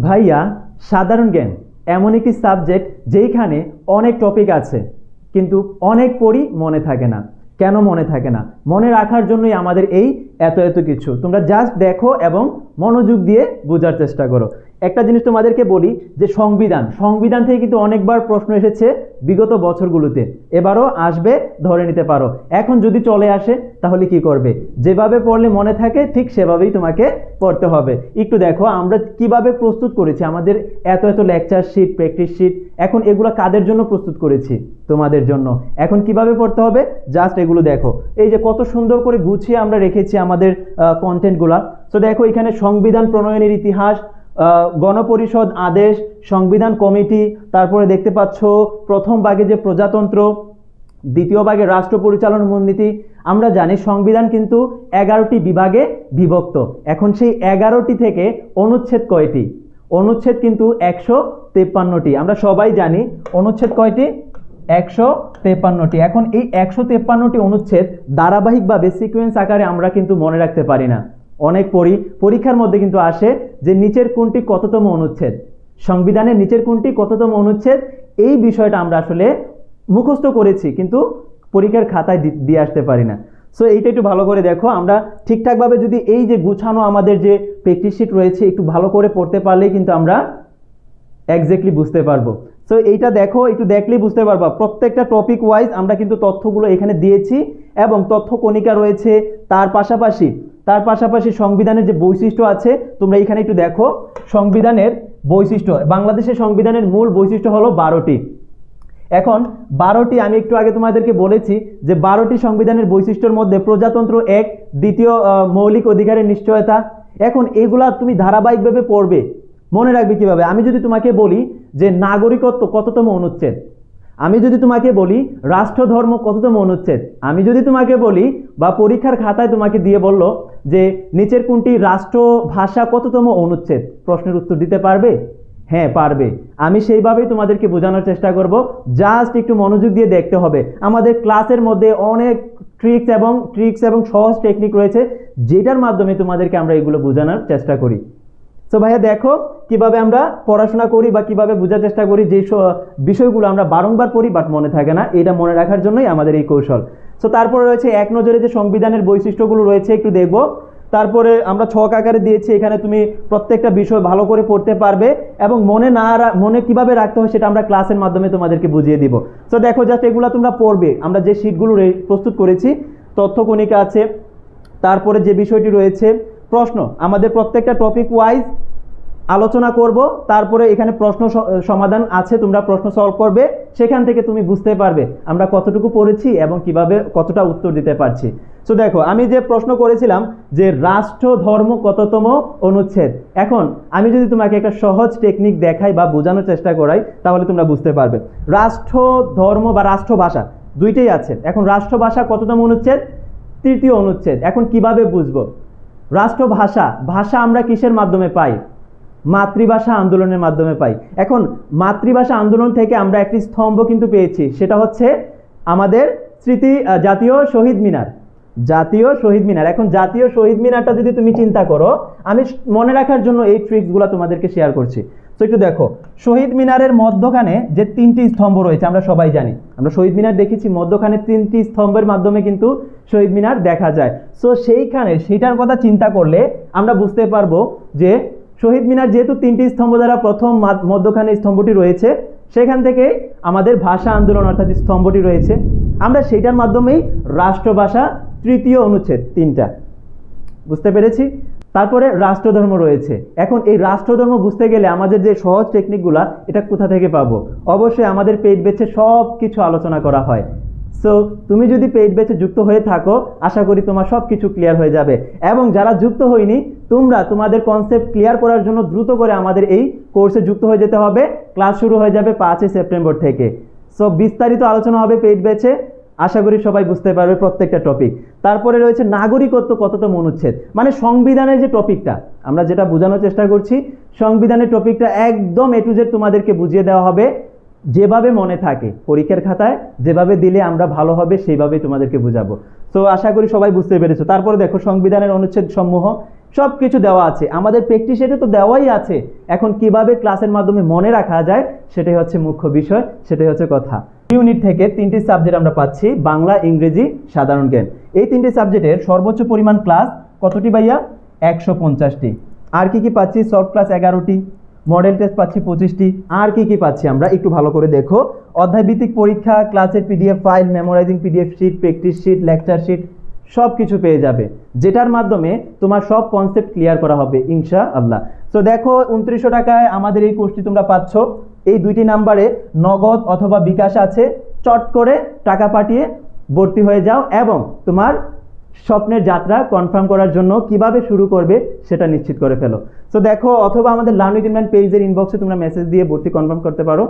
ভাইয়া, সাধারণ জ্ঞান, এমন একটি সাবজেক্ট যেইখানে অনেক টপিক আছে, কিন্তু অনেক পড়ি মনে থাকে না। কেন মনে থাকে না? মনে রাখার জন্যই আমাদের এই এত এত কিছু। তোমরা জাস্ট দেখো এবং মনোযোগ দিয়ে বোঝার চেষ্টা করো। একটা জিনিস তোমাদেরকে বলি যে সংবিধান সংবিধান থেকে কিন্তু অনেকবার প্রশ্ন এসেছে বিগত বছরগুলোতে। এবারও আসবে, ধরে নিতে পারো। এখন যদি চলে আসে, তাহলে কি করবে? যেভাবে পড়লে মনে থাকে, ঠিক সেভাবেই তোমাকে পড়তে হবে। একটু দেখো, আমরা কীভাবে প্রস্তুত করেছি? আমাদের এত এত লেকচার শিট প্র্যাকটিস শিট এখন এগুলো কাদের জন্য প্রস্তুত করেছি? তোমাদের জন্য। এখন কীভাবে পড়তে হবে? জাস্ট এগুলো দেখো। এই যে কত সুন্দর করে গুছিয়ে আমরা রেখেছি আমাদের কন্টেন্টগুলা তো দেখো, এখানে সংবিধান প্রণয়নের ইতিহাস গণপরিষদ আদেশ, সংবিধান কমিটি, তারপরে দেখতে পাচ্ছ প্রথম ভাগে যে প্রজাতন্ত্র, দ্বিতীয় ভাগে রাষ্ট্র পরিচালন মূলনীতি। আমরা জানি সংবিধান কিন্তু এগারোটি বিভাগে বিভক্ত। এখন সেই এগারোটি থেকে অনুচ্ছেদ কয়টি? অনুচ্ছেদ কিন্তু একশো তেপ্পান্নটি। আমরা সবাই জানি অনুচ্ছেদ কয়টি? একশো তেপ্পান্নটি। এখন এই একশো তেপ্পান্নটি অনুচ্ছেদ ধারাবাহিকভাবে সিকোয়েন্স আকারে আমরা কিন্তু মনে রাখতে পারি না। অনেক পড়ি পরীক্ষার মধ্যে কিন্তু আসে যে নিচের কোনটি কততম অনুচ্ছেদ। সংবিধানের নিচের কোনটি কততম অনুচ্ছেদ, এই বিষয়টা আমরা আসলে মুখস্থ করেছি, কিন্তু পরীক্ষার খাতায় দিয়ে আসতে পারি না। সো এইটা একটু ভালো করে দেখো। আমরা ঠিকঠাকভাবে যদি এই যে গুছানো আমাদের যে প্র্যাকটিস শিট রয়েছে, একটু ভালো করে পড়তে পারলেই কিন্তু আমরা এক্স্যাক্টলি বুঝতে পারব। সো এইটা দেখো, একটু দেখলেই বুঝতে পারবা। প্রত্যেকটা টপিক ওয়াইজ আমরা কিন্তু তথ্যগুলো এখানে দিয়েছি এবং তথ্য কণিকা রয়েছে তার পাশাপাশি তার পাশাপাশি সংবিধানের যে বৈশিষ্ট্য আছে, তোমরা এখানে একটু দেখো। সংবিধানের বৈশিষ্ট্য, বাংলাদেশের সংবিধানের মূল বৈশিষ্ট্য হলো বারোটি। এখন, বারোটি, আমি একটু আগে তোমাদেরকে বলেছি যে বারোটি সংবিধানের বৈশিষ্ট্যের মধ্যে প্রজাতন্ত্র এক, দ্বিতীয় মৌলিক অধিকারের নিশ্চয়তা। এখন, এগুলা তুমি ধারাবাহিকভাবে পড়বে। মনে রাখবে কীভাবে? আমি যদি তোমাকে বলি যে নাগরিকত্ব কততম অনুচ্ছেদ? আমি যদি তোমাকে বলি, রাষ্ট্রধর্ম কততম অনুচ্ছেদ আমি যদি তোমাকে বলি, বা পরীক্ষার খাতায় তোমাকে দিয়ে বলল যে, নিচের কোনটি রাষ্ট্র ভাষা কততম অনুচ্ছেদ? প্রশ্নের উত্তর দিতে পারবে? হ্যাঁ পারবে। আমি সেইভাবেই তোমাদেরকে বোঝানোর চেষ্টা করব। জাস্ট একটু মনোযোগ দিয়ে দেখতে হবে। আমাদের ক্লাসের মধ্যে অনেক ট্রিক্স এবং ট্রিক্স এবং সহজ টেকনিক রয়েছে, যেটার মাধ্যমে তোমাদেরকে আমরা এগুলো বোঝানোর চেষ্টা করি। তো ভাইয়া দেখো কীভাবে আমরা পড়াশোনা করি বা কীভাবে বোঝার চেষ্টা করি যে স- বিষয়গুলো আমরা বারংবার পড়ি বাট মনে থাকে না, এটা মনে রাখার জন্যই আমাদের এই কৌশল। সো তারপরে রয়েছে এক নজরে যে সংবিধানের বৈশিষ্ট্যগুলো রয়েছে একটু দেখব। তারপরে আমরা ছক আকারে দিয়েছি, এখানে তুমি প্রত্যেকটা বিষয় ভালো করে পড়তে পারবে এবং মনে না মনে কীভাবে রাখতে হয় সেটা আমরা ক্লাসের মাধ্যমে তোমাদেরকে বুঝিয়ে দিব। সো দেখো জাস্ট এগুলো তোমরা পড়বে, আমরা যে শিটগুলো প্রস্তুত করেছি তথ্য কণিকা আছে, তারপরে যে বিষয়টি রয়েছে প্রশ্ন, আমাদের প্রত্যেকটা টপিক ওয়াইজ আলোচনা করব, তারপরে এখানে প্রশ্ন সমাধান আছে, তোমরা প্রশ্ন সলভ করবে, সেখান থেকে তুমি বুঝতে পারবে আমরা কতটুকু পড়েছি এবং কীভাবে কতটা উত্তর দিতে পারছি। সো দেখো, আমি যে প্রশ্ন করেছিলাম যে রাষ্ট্র, ধর্ম কততম অনুচ্ছেদ, এখন আমি যদি তোমাকে একটা সহজ টেকনিক দেখাই বা বোঝানোর চেষ্টা করাই, তাহলে তোমরা বুঝতে পারবে। রাষ্ট্র, ধর্ম বা রাষ্ট্রভাষা দুইটাই আছে। এখন রাষ্ট্রভাষা কততম অনুচ্ছেদ? তৃতীয় অনুচ্ছেদ। এখন কীভাবে বুঝব? রাষ্ট্রভাষা, ভাষা আমরা কিসের মাধ্যমে পাই? মাতৃভাষা আন্দোলনের মাধ্যমে পাই। এখন মাতৃভাষা আন্দোলন থেকে আমরা একটি স্তম্ভ কিন্তু পেয়েছি, সেটা হচ্ছে আমাদের স্মৃতি জাতীয় শহীদ মিনার। জাতীয় শহীদ মিনার। এখন জাতীয় শহীদ মিনারটা যদি তুমি চিন্তা করো, আমি মনে রাখার জন্য এই ট্রিক্সগুলো তোমাদেরকে শেয়ার করছি। তো একটু দেখো, শহীদ মিনারের মধ্যখানে যে তিনটি স্তম্ভ রয়েছে, আমরা সবাই জানি। আমরা শহীদ মিনার দেখেছি, মধ্যখানে তিনটি স্তম্ভের মাধ্যমে কিন্তু শহীদ মিনার দেখা যায়। সো সেইখানে সেইটার কথা চিন্তা করলে আমরা বুঝতে পারব যে শহীদ মিনার যেহেতু তিনটি স্তম্ভ দ্বারা প্রথম মধ্যখানে স্তম্ভটি রয়েছে, সেখান থেকে আমাদের ভাষা আন্দোলন অর্থাৎ স্তম্ভটি রয়েছে। আমরা সেইটার মাধ্যমেই রাষ্ট্রভাষা তৃতীয় অনুচ্ছেদ তিনটা। বুঝতে পেরেছি? তারপরে রাষ্ট্রধর্ম রয়েছে। এখন এই রাষ্ট্রধর্ম বুঝতে গেলে আমাদের যে সহজ টেকনিকগুলা এটা কোথা থেকে পাবো? অবশ্যই আমাদের পেট বেছে সব কিছু আলোচনা করা হয়। সো তুমি যদি পেট বেছে যুক্ত হয়ে থাকো, আশা করি তোমার সব কিছু ক্লিয়ার হয়ে যাবে। এবং যারা যুক্ত হয়নি, তোমরা তোমাদের কনসেপ্ট ক্লিয়ার করার জন্য দ্রুত করে আমাদের এই কোর্সে যুক্ত হয়ে যেতে হবে। ক্লাস শুরু হয়ে যাবে পাঁচই সেপ্টেম্বর থেকে। সো বিস্তারিত আলোচনা হবে পেট বেছে আশা করি সবাই বুঝতে পারবে প্রত্যেকটা টপিক তারপরে রয়েছে নাগরিকত্ব কততম অনুচ্ছেদ? মানে সংবিধানের যে টপিকটা আমরা যেটা বোঝানোর চেষ্টা করছি, সংবিধানের টপিকটা একদম এ টু জেড তোমাদেরকে বুঝিয়ে দেওয়া হবে, যেভাবে মনে থাকে। পরীক্ষার খাতায়, যেভাবে দিলে আমরা ভালো হবে, সেইভাবেই তোমাদেরকে বোঝাবো। তো আশা করি সবাই বুঝতে পেরেছ। তারপরে দেখো, সংবিধানের অনুচ্ছেদ সমূহ সব কিছু দেওয়া আছে। আমাদের প্র্যাকটিস সেটে তো দেওয়াই আছে। এখন কীভাবে ক্লাসের মাধ্যমে মনে রাখা যায়, সেটাই হচ্ছে মুখ্য বিষয়, সেটাই হচ্ছে কথা। ইউনিট থেকে তিনটি সাবজেক্ট আমরা পাচ্ছি, বাংলা, ইংরেজি, সাধারণ জ্ঞান। এই তিনটি সাবজেক্টের সর্বোচ্চ পরিমাণ ক্লাস কতটি ভাইয়া? একশো পঞ্চাশটি। আর কি কি পাচ্ছি? শর্ট ক্লাস এগারোটি মডেল টেস্ট পাচ্ছি পঁচিশটি। আর কি কি পাচ্ছি আমরা একটু ভালো করে দেখো। অধ্যায়ভিত্তিক পরীক্ষা ক্লাসের PDF file memorising PDF sheet practice sheet lecture sheet সব কিছু পেয়ে যাবে। যেটার মাধ্যমে তোমার সব কনসেপ্ট ক্লিয়ার করা হবে ইনশা আল্লাহ তো দেখো, উনত্রিশশো টাকায় আমাদের এই কোর্সটি তোমরা পাচ্ছ। এই দুইটি নাম্বারে নগদ অথবা বিকাশ আছে, চট করে টাকা পাঠিয়ে ভর্তি হয়ে যাও এবং তোমার স্বপ্নের যাত্রা কনফার্ম করার জন্য কীভাবে শুরু করবে সেটা নিশ্চিত করে ফেলো। তো দেখো, অথবা আমাদের লার্নিং পেজের ইনবক্সে তোমরা মেসেজ দিয়ে ভর্তি কনফার্ম করতে পারো।